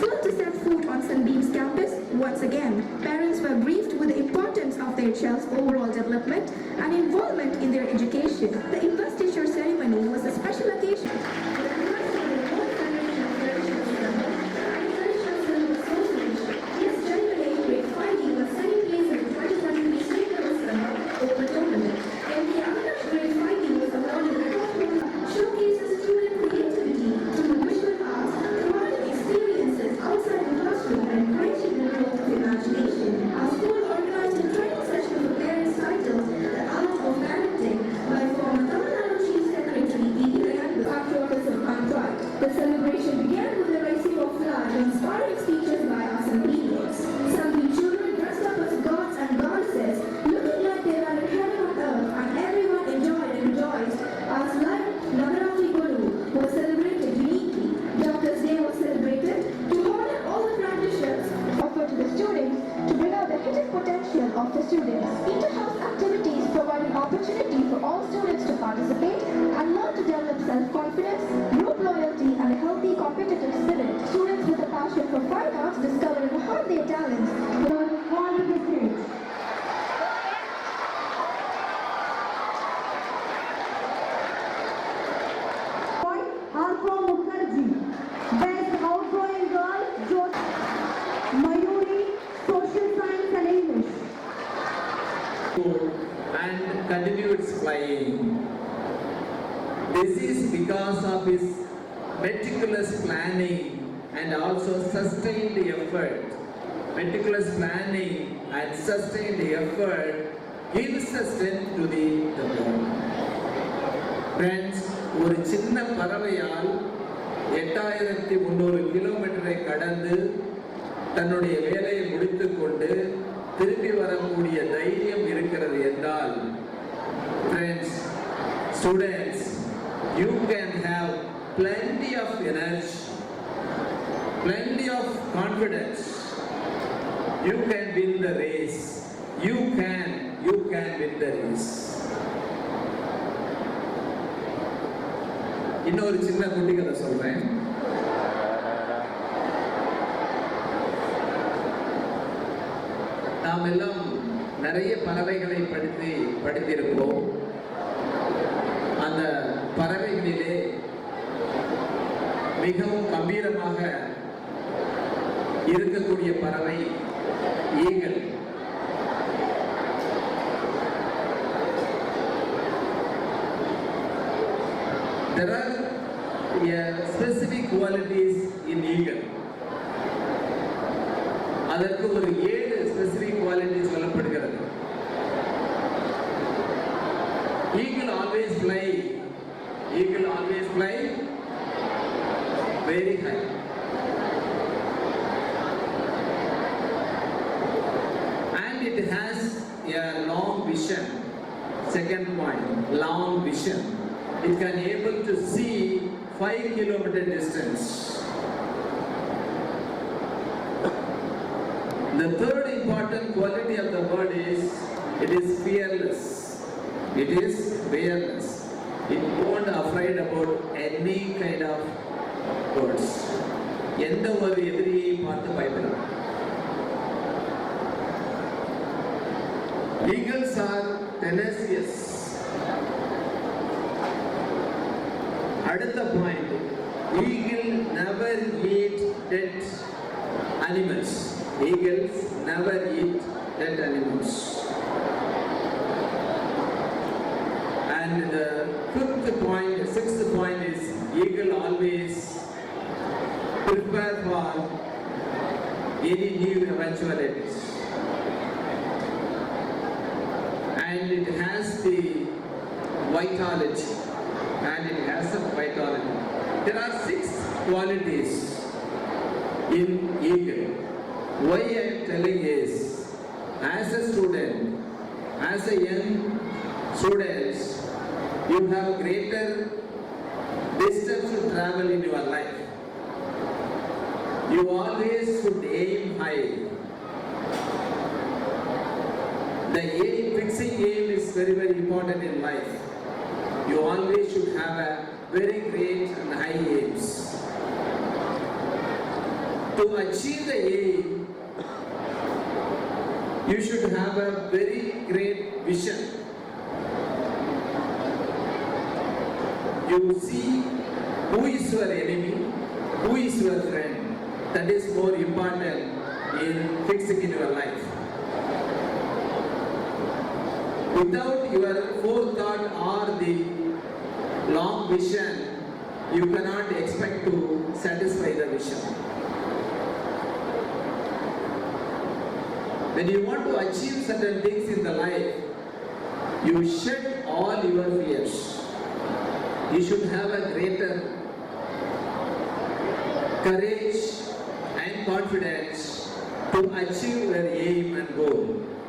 thrilled to set foot on Sunbeam's campus once again. Parents were briefed with the importance of their child's overall development and involvement in their education. The investiture hidden potential of the students. Inter-house activities provide an opportunity for all students to participate and learn to develop self-confidence, group loyalty and a healthy competitive spirit. Students with a passion for fine arts discover and hone their talents. Learn all the continued flying. This is because of his meticulous planning and also sustained effort. Meticulous planning and sustained effort gives a strength to the, the body. Friends, ஒரு சின்ன பறவையால் எட்டாயிரத்தி முந்நூறு கிலோமீட்டரை கடந்து தன்னுடைய வேலையை முடித்துக்கொண்டு திரும்பி வரக்கூடிய தைரியம் இருக்கிறது என்றால் friends, students, you can have plenty of energy, plenty of confidence. You can win the race. You can, you can win the race. இன்னொரு சின்ன குட்டி கதை சொல்றேன் நாம் எல்லாம் நிறைய பறவைகளை படித்து படித்திருக்கிறோம் மிகவும் கம்பீரமாக இருக்கக்கூடிய பறவை eagle. There are uh, specific qualities in eagle. அதற்கு ஒரு ஏழு ஸ்பெசிபிக் குவாலிட்டி சொல்லப்படுகிறது. Eagle always fly eagle always fly very high and it has a long vision second point long vision it can able to see 5 kilometer distance The third important quality of the bird is it is fearless. It is fearless. It won't afraid about any kind of birds. எந்த ஒரு எதிரியை பார்த்து பயப்படாது Eagles are tenacious. அடுத்த point eagle never eat dead animals. Eagles never eat dead animals. And the fifth point, sixth point is eagle always prepare for any new eventualities. And it has the vitality. And it has the vitality. There are six qualities in eagle. Why I am telling is, as a student, as a young students, you have greater distance to travel in your life. You always should aim high. The aim, fixing aim is very, very important in life. You always should have a very great and high aims. To achieve the aim, you should have a very great vision. You see who is your enemy, who is your friend. That is more important in fixing in your life. Without your forethought or the long vision, you cannot expect to satisfy the vision. When you want to achieve certain things in the life, you shed all your fears. You should have a greater courage confidence to achieve your aim and goal.